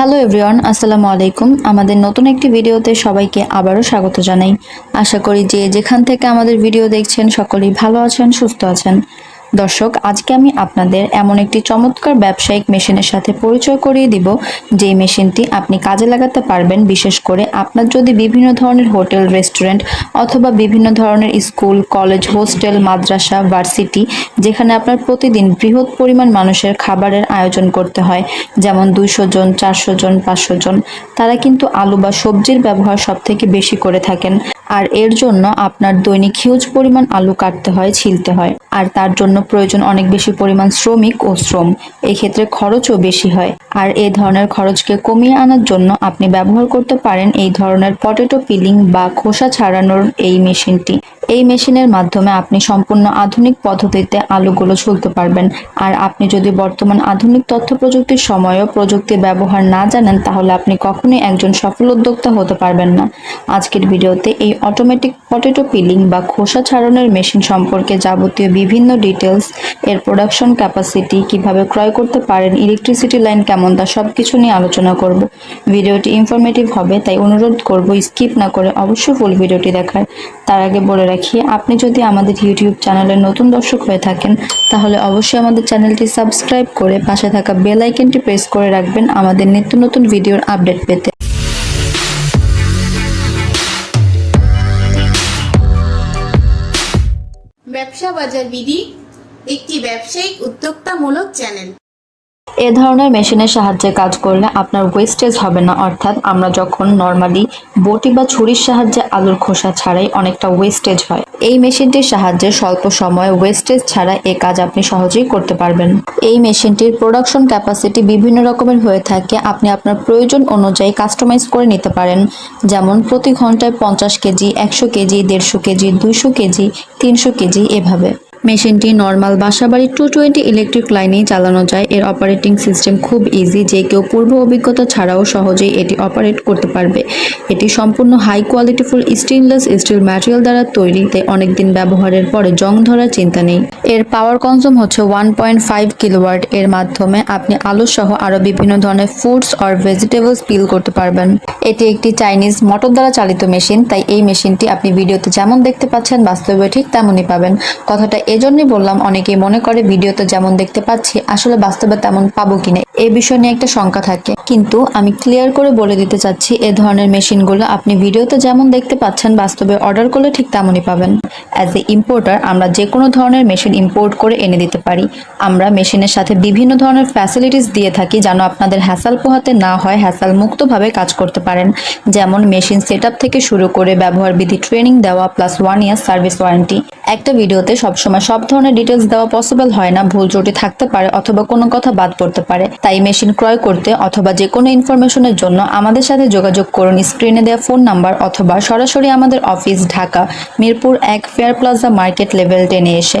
Hello everyone, আসসালামু আলাইকুম। আমাদের নতুন একটি ভিডিওতে সবাইকে আবারও স্বাগত জানাই। আশা করি যে যেখান থেকে আমাদের ভিডিও দেখছেন, সকলেই ভালো আছেন, সুস্থ আছেন। দর্শক, আজকে আমি আপনাদের এমন একটি চমৎকার ব্যবসায়িক মেশিনের সাথে পরিচয় করিয়ে দিব, যেই মেশিনটি আপনি কাজে লাগাতে পারবেন, বিশেষ করে আপনার যদি বিভিন্ন ধরনের হোটেল, রেস্টুরেন্ট অথবা বিভিন্ন ধরনের স্কুল, কলেজ, হোস্টেল, মাদ্রাসা, ভার্সিটি, যেখানে আপনার প্রতিদিন বৃহৎ পরিমাণ মানুষের খাবারের আয়োজন করতে হয়, যেমন দুইশো জন, চারশো জন, পাঁচশো জন, তারা কিন্তু আলু বা সবজির ব্যবহার সব থেকে বেশি করে থাকেন। আর এর জন্য আপনার দৈনিক হিউজ পরিমাণ আলু কাটতে হয়, ছিলতে হয়। আর তার জন্য প্রয়োজন অনেক বেশি পরিমাণ শ্রমিক ও শ্রম। এই ক্ষেত্রে খরচও বেশি হয়। আর এই ধরনের খরচকে কমিয়ে আনার জন্য আপনি ব্যবহার করতে পারেন এই ধরনের পটেটো পিলিং বা খোসা ছাড়ানোর এই মেশিনটি। এই মেশিনের মাধ্যমে আপনি সম্পূর্ণ আধুনিক পদ্ধতিতে আলুগুলো ছুলতে পারবেন। আর আপনি যদি বর্তমান আধুনিক তথ্য প্রযুক্তির সময়ও প্রযুক্তির ব্যবহার না জানেন, তাহলে আপনি কখনোই একজন সফল উদ্যোক্তা হতে পারবেন না। আজকের ভিডিওতে এই অটোমেটিক পটেটো পিলিং বা খোসা ছাড়ানোর মেশিন সম্পর্কে যাবতীয় বিভিন্ন ডিটেলস এর প্রোডাকশন ক্যাপাসিটি কীভাবে ক্রয় করতে পারেন ইলেকট্রিসিটি লাইন কেমন, তা সব কিছু নিয়ে আলোচনা করব। ভিডিওটি ইনফরমেটিভ হবে, তাই অনুরোধ করব স্কিপ না করে অবশ্যই ফুল ভিডিওটি দেখার। তার আগে বলে রাখি, আপনি যদি আমাদের ইউটিউব চ্যানেলের নতুন দর্শক হয়ে থাকেন, তাহলে অবশ্যই আমাদের চ্যানেলটি সাবস্ক্রাইব করে পাশে থাকা বেল আইকনটি প্রেস করে রাখবেন আমাদের নিত্য নতুন ভিডিওর আপডেট পেতে। ব্যবসা বাজার বিধি একটি ব্যবসায়িক উদ্যোক্তামূলক চ্যানেল। এ ধরনের মেশিনের সাহায্যে কাজ করলে আপনার ওয়েস্টেজ হবে না, অর্থাৎ আমরা যখন নর্মালি বটি বা ছুরির সাহায্যে আলুর খোসা ছাড়াই অনেকটা ওয়েস্টেজ হয়, এই মেশিনটির সাহায্যে স্বল্প সময়ে ওয়েস্টেজ ছাড়া এ কাজ আপনি সহজেই করতে পারবেন। এই মেশিনটির প্রোডাকশন ক্যাপাসিটি বিভিন্ন রকমের হয়ে থাকে, আপনি আপনার প্রয়োজন অনুযায়ী কাস্টমাইজ করে নিতে পারেন। যেমন প্রতি ঘন্টায় পঞ্চাশ কেজি, একশো কেজি, দেড়শো কেজি, দুইশো কেজি, তিনশো কেজি, এভাবে। মেশিনটি নর্মাল বাসাবাড়ি টু টোয়েন্টি ইলেকট্রিক লাইনেই চালানো যায়। এর অপারেটিং সিস্টেম খুব ইজি, যে কেউ পূর্ব অভিজ্ঞতা ছাড়াও সহজেই এটি অপারেট করতে পারবে। এটি সম্পূর্ণ high qualityful stainless steel material দ্বারা তৈরি, তাই অনেকদিন ব্যবহারের পরে জং ধরার চিন্তা নেই। এর পাওয়ার কনজম হচ্ছে ওয়ান পয়েন্ট ফাইভ কিলোওয়াট। এর মাধ্যমে আপনি আলু সহ আরও বিভিন্ন ধরনের ফুডস আর ভেজিটেবলস পিল করতে পারবেন। এটি একটি চাইনিজ মোটর দ্বারা চালিত মেশিন, তাই এই মেশিনটি আপনি ভিডিওতে যেমন দেখতে পাচ্ছেন, বাস্তবে ঠিক তেমনই পাবেন। কথাটা এজন্যই বললাম, অনেকেই মনে করে ভিডিওতে যেমন দেখতে পাচ্ছি, আসলে বাস্তবে তেমন পাবো কিনা এই বিষয় নিয়ে একটা শঙ্কা থাকে। কিন্তু আমি ক্লিয়ার করে বলে দিতে চাচ্ছি, এ ধরনের মেশিনগুলো আপনি ভিডিওতে যেমন দেখতে পাচ্ছেন, বাস্তবে অর্ডার করলে ঠিক তেমনই পাবেন। অ্যাজ এ ইম্পোর্টার আমরা যে কোনো ধরনের মেশিন ইম্পোর্ট করে এনে দিতে পারি। আমরা মেশিনের সাথে বিভিন্ন ধরনের ফ্যাসিলিটিস দিয়ে থাকি, যেন আপনাদের হ্যাসাল পোহাতে না হয় হ্যাসাল মুক্তভাবে কাজ করতে পারেন। যেমন মেশিন সেট থেকে শুরু করে ব্যবহার বিধি ট্রেনিং দেওয়া plus one year service warranty একটা ভিডিওতে সবসময় সব ধরনের ডিটেলস দেওয়া পসিবল হয় না, ভুল ত্রুটি থাকতে পারে অথবা কোনো কথা বাদ পড়তে পারে। তাই মেশিন ক্রয় করতে অথবা যে কোনো ইনফরমেশনের জন্য আমাদের সাথে যোগাযোগ করুন। স্ক্রিনে দেওয়া ফোন নাম্বার অথবা সরাসরি আমাদের অফিস ঢাকা, মিরপুর এক ফেয়ার প্লাজা মার্কেট লেভেল টেনে এসে।